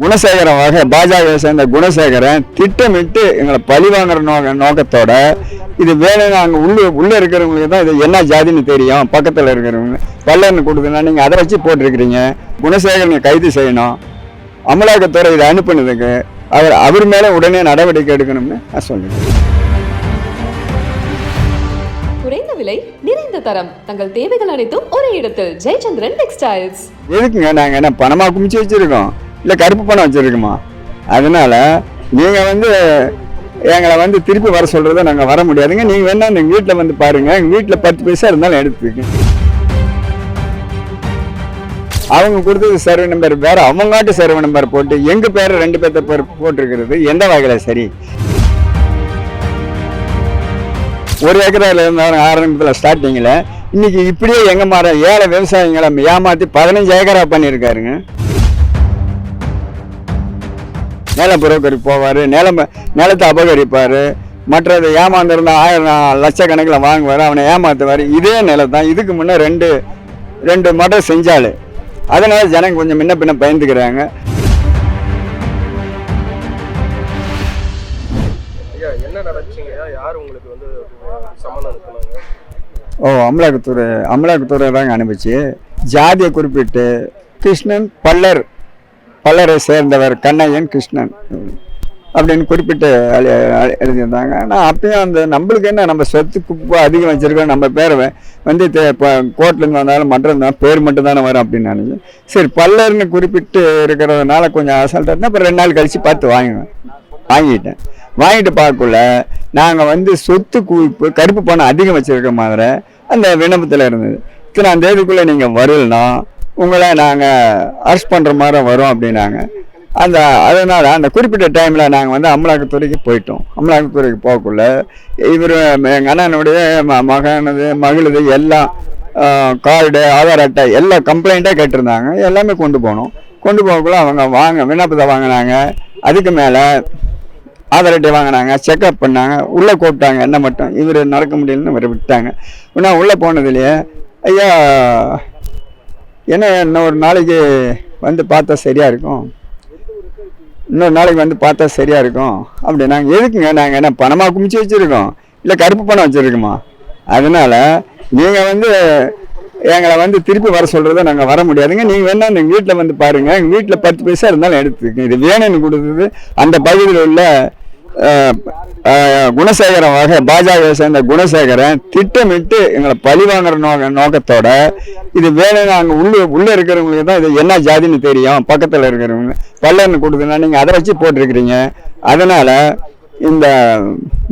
குணசேகரன் வகை பாஜகவை சேர்ந்த குணசேகரன் திட்டமிட்டு எங்களை பழி வாங்குற நோக்க நோக்கத்தோட இது வேணும்னு அங்கே உள்ள உள்ளே இருக்கிறவங்களுக்கு தான் இது என்ன ஜாதின்னு தெரியும். பக்கத்தில் இருக்கிறவங்க. பல்லர்னு கொடுக்குன்னா நீங்கள் அதை வச்சு போட்டிருக்கிறீங்க. குணசேகரனை கைது செய்யணும். அமலாக்கத்துறை இதை அனுப்புனதுக்கு அவர் அவர் மேலே உடனே நடவடிக்கை எடுக்கணும்னு நான் சொல்லுவேன் குறைந்த விலை நிறைந்த தரம். தங்கள் தேவைகள் அனைத்தும் ஒரே இடத்தில். ஜெயச்சந்திரன் டெக்ஸ்டைல்ஸ் எதுக்குங்க நாங்கள் என்ன பணமாக குமிச்சு வச்சுருக்கோம்? இல்லை கருப்பு பணம் வச்சுருக்குமா? அதனால் நீங்கள் வந்து எங்களை வந்து திருப்பி வர சொல்கிறத நாங்கள் வர முடியாதுங்க. நீங்கள் வேணால் எங்கள் வீட்டில் வந்து பாருங்கள் எங்கள் வீட்டில் பத்து பைசா இருந்தாலும் எடுத்துக்க அவங்க கொடுத்தது சர்வே நம்பர் வேற அவங்காட்டு சர்வே நம்பர் போட்டு எங்கள் பேரை ரெண்டு பேர்த்த பேர் போட்டிருக்கிறது எந்த வகையில் சரி? ஒரு ஏக்கரில் இருந்தாலும் ஆரம்பத்தில் ஸ்டார்டிங்கில் இன்னைக்கு இப்படியே எங்கள் மாற ஏழை விவசாயிகளை ஏமாற்றி பதினஞ்சு ஏக்கரா பண்ணியிருக்காருங்க. நில புரோக்கரி போவார் நிலம் நிலத்தை அபகரிப்பார் மற்றது ஏமாந்துருந்தா ஆயிரம் லட்சக்கணக்கில் வாங்குவார் அவனை ஏமாத்துவார். இதே நிலம் தான் இதுக்கு முன்னே ரெண்டு ரெண்டு மடம் செஞ்சாள். அதனால ஜனங்க கொஞ்சம் முன்ன பின்ன பயந்துக்கிறாங்க. ஓ அமலாக்கத்துறை அமலாக்கத்துறை தாங்க அனுப்பிச்சு. ஜாதியை குறிப்பிட்டு கிருஷ்ணன் பல்லர் பல்லரை சேர்ந்தவர் கண்ணையன் கிருஷ்ணன் அப்படின்னு குறிப்பிட்டு எழுதியிருந்தாங்க. ஆனால் அப்பயும் அந்த நம்மளுக்கு என்ன நம்ம சொத்து குப்பை அதிகம் வச்சுருக்கோம் நம்ம பேரை வந்து இப்போ கோர்ட்லேருந்து வந்தாலும் மன்றம் தான் பேர் மட்டும் தானே வரும் அப்படின்னு நினைச்சேன் சரி பல்லர்னு குறிப்பிட்டு இருக்கிறதுனால கொஞ்சம் அசால்ட்டாக இருந்தால் அப்புறம் ரெண்டு நாள் கழித்து பார்த்து வாங்குவேன் வாங்கிட்டேன். வாங்கிட்டு பார்க்கக்குள்ள நாங்கள் வந்து சொத்து குவிப்பு கருப்பு பணம் அதிகம் வச்சுருக்க மாதிரி அந்த விண்ணப்பத்தில் இருந்தது. இத்தனாம் தேதிக்குள்ளே நீங்கள் வரலனா உங்களை நாங்கள் அரெஸ்ட் பண்ணுற மாதிரி வரும் அப்படின்னாங்க. அந்த அதனால் அந்த குறிப்பிட்ட டைமில் நாங்கள் வந்து அமலாக்கத்துறைக்கு போயிட்டோம். அமலாக்கத்துறைக்கு போகக்குள்ள இவர் எங்கள் அண்ணனுடைய ம மகனது மகளுது எல்லாம் கார்டு ஆதார் அட்டை எல்லா கம்ப்ளைண்ட்டாக கேட்டிருந்தாங்க. எல்லாமே கொண்டு போனோம். கொண்டு போகக்குள்ள அவங்க வாங்க விண்ணப்பத்தை வாங்கினாங்க. அதுக்கு மேலே ஆதார் அட்டை வாங்கினாங்க செக்அப் பண்ணாங்க. உள்ளே கூப்பிட்டாங்க என்ன மட்டும்? இவர் நடக்க முடியலன்னு இவரை விட்டாங்க. நான் உள்ளே போனதுலேயே ஐயா ஏன்னா இன்னும் ஒரு நாளைக்கு வந்து பார்த்தா சரியாக இருக்கும். இன்னொரு நாளைக்கு வந்து பார்த்தா சரியாக இருக்கும். அப்படி நாங்கள் எதுக்குங்க நாங்கள் என்ன பணமாக குமிச்சு வச்சுருக்கோம்? இல்லை கருப்பு பணம் வச்சுருக்கோமா? அதனால் நீங்கள் வந்து எங்களை வந்து திருப்பி வர சொல்கிறத நாங்கள் வர முடியாதுங்க. நீங்கள் வேணா எங்கள் வீட்டில் வந்து பாருங்கள் எங்கள் வீட்டில் பத்து பைசா இருந்தாலும் எடுத்துக்கங்க. இது வேணும்னு கொடுத்தது அந்த பகுதியில் உள்ள குணசேகரன் வகை பாஜகவை சேர்ந்த குணசேகரன் திட்டமிட்டு எங்களை பழி வாங்குற நோக்க நோக்கத்தோட இது வேலை அங்கே உள்ளே உள்ளே இருக்கிறவங்களுக்கு தான் இது என்ன ஜாதின்னு தெரியும். பக்கத்தில் இருக்கிறவங்க பல்லன்னு கொடுத்துனா நீங்கள் அதை வச்சு போட்டிருக்கிறீங்க. அதனால் இந்த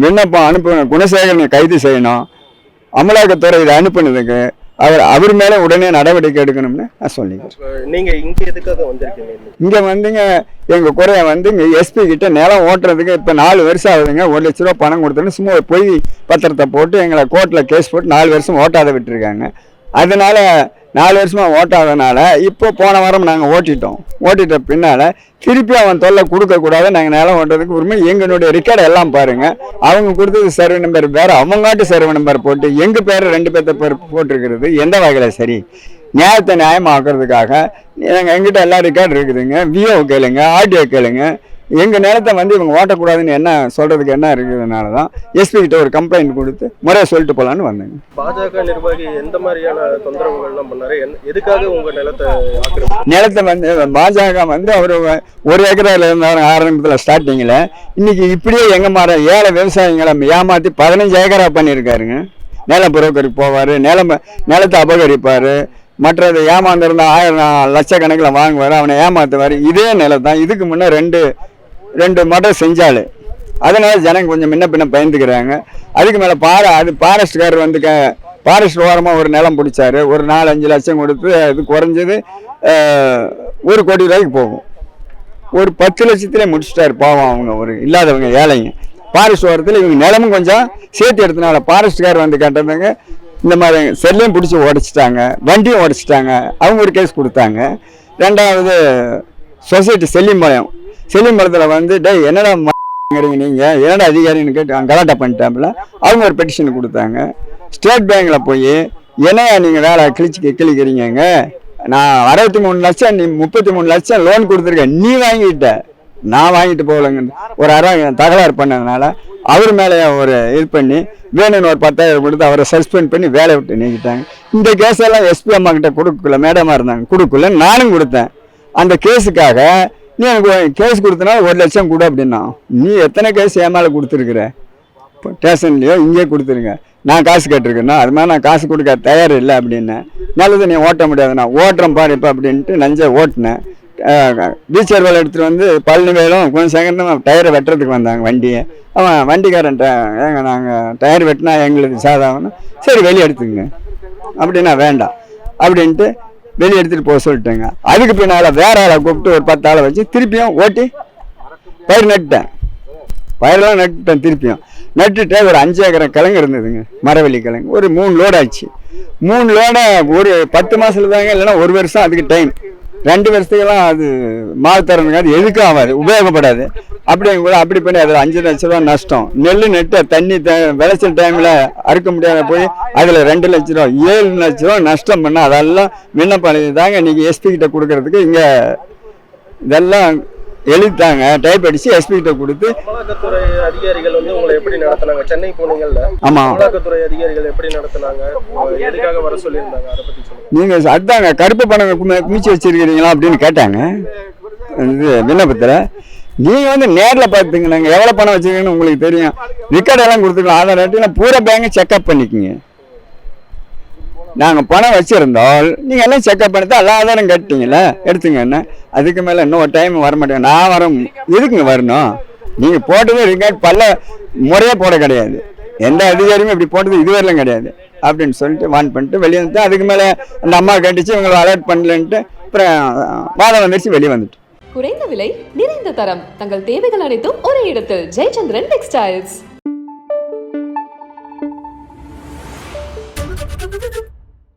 விண்ணப்பம் அனுப்பு குணசேகரனை கைது செய்யணும். அமலாக்கத்துறை இதை அனுப்புனதுக்கு அவர் அவர் மேலே உடனே நடவடிக்கை எடுக்கணும்னு நான் சொல்லிக்கிறேன். இப்ப நீங்க இங்க எதுக்காக வந்திருக்கீங்க? இங்கே வந்துங்க எங்கள் குறைய வந்து இங்கே எஸ்பி கிட்ட நிலம் ஓட்டுறதுக்கு இப்போ நாலு வருஷம் ஆகுதுங்க. ஒரு லட்ச ரூபா பணம் கொடுத்தோன்னு சும்மா பொய் பத்திரத்தை போட்டு எங்களை கோர்ட்டில் கேஸ் போட்டு நாலு வருஷம் ஓட்டாத விட்டுருக்காங்க. அதனால நாலு வருஷமாக ஓட்டாதனால இப்போ போன வாரம் நாங்கள் ஓட்டிட்டோம். ஓட்டிட்ட பின்னால் திருப்பி அவன் தொல்லை கொடுக்கக்கூடாது நாங்கள் நிலம் ஓட்டுறதுக்கு உரிமை. எங்களுடைய ரெக்கார்டை எல்லாம் பாருங்கள் அவங்க கொடுத்தது சர்வே நம்பர் வேறு அவங்காட்டு சர்வே நம்பர் போட்டு எங்கள் பேர் ரெண்டு பேர்த்த பேர் போட்டிருக்கிறது? எந்த வகையில் சரி? நியாயத்தை நியாயமாக்குறதுக்காக. எங்கள் எங்கிட்ட எல்லா ரெக்கார்டு இருக்குதுங்க. விஓ கேளுங்க ஆர்டிஓ கேளுங்க. எங்கள் நிலத்தை வந்து இவங்க ஓட்டக்கூடாதுன்னு என்ன சொல்கிறதுக்கு என்ன இருக்குதுனால தான் எஸ்பி கிட்ட ஒரு கம்ப்ளைண்ட் கொடுத்து முறையை சொல்லிட்டு போகலான்னு வந்தேங்க. பாஜக நிர்வாகி எந்த மாதிரியான தொந்தரவுகள் எல்லாம் பண்ணாரு எதுக்காக உங்க நிலத்தை நிலத்தை வந்து பாஜக வந்து அவர் ஒரு ஏக்கரால இருந்தாங்க ஆரம்பத்தில் ஸ்டார்டிங்கில் இன்னைக்கு இப்படியே எங்க மாற ஏழை விவசாயிகளை ஏமாற்றி பதினஞ்சு ஏக்கரா பண்ணியிருக்காருங்க. நில புரோக்கரி போவார் நிலம் நிலத்தை அபகரிப்பார் மற்றது ஏமாந்துருந்தா ஆயிரம் லட்சக்கணக்கில் வாங்குவார் அவனை ஏமாத்துவார். இதே நிலம் தான் இதுக்கு முன்னே ரெண்டு ரெண்டு மடம் செஞ்சாள் அதனால் ஜனங்க கொஞ்சம் முன்ன பின்ன பயந்துக்கிறாங்க. அதுக்கு மேலே பாறை அது ஃபாரஸ்ட்காரர் வந்து க ஃபாரஸ்ட் ஓரமாக ஒரு நிலம் பிடிச்சாரு. ஒரு நாலு அஞ்சு லட்சம் கொடுத்து அது குறைஞ்சது ஒரு கோடி ரூபாய்க்கு போகும். ஒரு பத்து லட்சத்திலே முடிச்சிட்டாரு பாவம் அவங்க ஒரு இல்லாதவங்க ஏழைங்க. ஃபாரஸ்ட் ஓரத்தில் இவங்க நிலமும் கொஞ்சம் சேர்த்து எடுத்தனால ஃபாரஸ்ட்கார் வந்து கேட்டதுங்க இந்த மாதிரி செல்லையும் பிடிச்சி உடச்சிட்டாங்க வண்டியும் உடச்சிட்டாங்க அவங்க ஒரு கேஸ் கொடுத்தாங்க. ரெண்டாவது சொசைட்டி செல்லிம்பாளையம் செல்லிம்பாளையத்தில் வந்து டே என்னடா நீங்கள் என்னடா அதிகாரின்னு கேட்டு அங்க கலாட்டா பண்ணிட்டாப்புல அவங்க ஒரு பெட்டிஷன் கொடுத்தாங்க. ஸ்டேட் பேங்க்கில் போய் என்னையா நீங்கள் வேலை கிழிச்சு கிழிக்கிறீங்க நான் அறுபத்தி மூணு லட்சம் நீ முப்பத்தி மூணு லட்சம் லோன் கொடுத்துருக்கேன் நீ வாங்கிட்ட. நான் வாங்கிட்டு போகலங்க. ஒரு அரை தகராறு பண்ணதுனால அவர் மேலே ஒரு இது பண்ணி வேணும்னு ஒரு பத்தாயிரம் கொடுத்து அவரை சஸ்பெண்ட் பண்ணி வேலையை விட்டு நீக்கிட்டாங்க. இந்த கேஸ் எல்லாம் எஸ்பி அம்மா கிட்ட கொடுக்கல மேடமாக இருந்தாங்க. கொடுக்கல நானும் கொடுத்தேன். அந்த கேஸுக்காக நீ எனக்கு கேஸ் கொடுத்தனா ஒரு லட்சம் கொடு அப்படின்னா நீ எத்தனை கேஸ் என் மேலே கொடுத்துருக்குற? இப்போ ஸ்டேஷன்லேயோ இங்கேயே கொடுத்துருங்க. நான் காசு கேட்டிருக்கேன்னா அது மாதிரி நான் காசு கொடுக்க தயார் இல்லை அப்படின்னேன் நல்லது நீ ஓட்ட முடியாது நான் ஓட்டுறேன் பாரு இப்போ அப்படின்ட்டு நஞ்சை ஓட்டினேன். பீச்சர் வேலை எடுத்துகிட்டு வந்து பழனி வேலும் கொஞ்சம் சங்கடம் டயரை வெட்டுறதுக்கு வந்தாங்க வண்டியை. அவன் வண்டிக்காரன்ட்ட ஏங்க நாங்கள் டயர் வெட்டினா எங்களுக்கு சாதாரணம். சரி வெளியே எடுத்துங்க அப்படின்னா வேண்டாம். அப்படின்ட்டு வெளியே எடுத்துகிட்டு போக சொல்லிட்டேங்க. அதுக்கு பின்னால் வேற ஆளை கூப்பிட்டு ஒரு பத்து ஆளை வச்சு திருப்பியும் ஓட்டி பயிர் நட்டேன் பயிரெல்லாம் நட்டுட்டேன் திருப்பியும். நட்டுட்டு ஒரு அஞ்சு ஏக்கரை கிழங்கு இருந்ததுங்க மரவள்ளி கிழங்கு. ஒரு மூணு லோடு ஆச்சு. மூணு லோடை ஒரு பத்து மாதத்துல தாங்க இல்லைன்னா ஒரு வருஷம் அதுக்கு டைம் ரெண்டு வருஷத்துக்கெல்லாம் அது மாவு எதுக்கும் ஆகாது உபயோகப்படாது. அப்படிங்க கூட அப்படி பண்ணி அதில் அஞ்சு லட்ச ரூபா நஷ்டம். நெல் நட்டு தண்ணி த விளைச்சல் டைமில் அறுக்க முடியாத போய் அதில் ரெண்டு லட்ச ரூபா ஏழு லட்ச ரூபா நஷ்டம் பண்ண அதெல்லாம் விண்ணப்பம் தாங்க இன்றைக்கி எஸ்பி கிட்ட கொடுக்கறதுக்கு இங்கே இதெல்லாம் எழுதிட்டாங்க. டைப் அடித்து எஸ்பி கிட்ட கொடுத்து. அமலாக்கத்துறை அதிகாரிகள் வந்து உங்களை எப்படி நடத்துனாங்க? சென்னை போனீங்கல்ல? ஆமாம் அமலாக்கத்துறை அதிகாரிகள் எப்படி நடத்துனாங்க? எதுக்காக வர சொல்லியிருந்தாங்க? அதை பத்தி சொல்லுங்க. நீங்கள் அதாங்க கருப்பு பணம் குமி- குமிச்சு வச்சிருக்கிறீங்களா அப்படின்னு கேட்டாங்க. இது விண்ணப்பத்தில். நீங்கள் வந்து நேரில் பார்த்துங்க நாங்கள் எவ்வளோ பணம் வச்சுருக்கீங்கன்னு உங்களுக்கு தெரியும். ரெக்கார்ட் எல்லாம் கொடுத்துக்கலாம். ஆதார் ஆட்டி பூரா பேங்க் செக்அப் பண்ணிக்கோங்க. நாங்கள் பணம் வச்சுருந்தோம் நீங்கள் எல்லாம் செக்அப் பண்ணிட்டு எல்லா ஆதாரம் கட்டிங்களே எடுத்துங்கண்ணே அதுக்கு மேலே இன்னும் ஒரு டைம் வர மாட்டேங்க நான் வர எதுக்குங்க வரணும்? நீங்கள் போட்டது ரிகார்ட் பல்ல முறையாக போட கிடையாது. எந்த அதிகாரியும் இப்படி போட்டது இதுவரையிலும் கிடையாது. அப்படின்னு சொல்லிட்டு வான் பண்ணிட்டு வெளியே வந்துட்டு அதுக்கு மேலே அந்த அம்மா கட்டிச்சு இவங்களை அலர்ட் பண்ணலன்ட்டு அப்புறம் வாதம் வந்துடுச்சு வெளியே வந்துட்டு குறைந்த விலை நிறைந்த தரம். தங்கள் தேவைகள் அனைத்தும் ஒரே இடத்தில். ஜெயச்சந்திரன் டெக்ஸ்டைல்ஸ்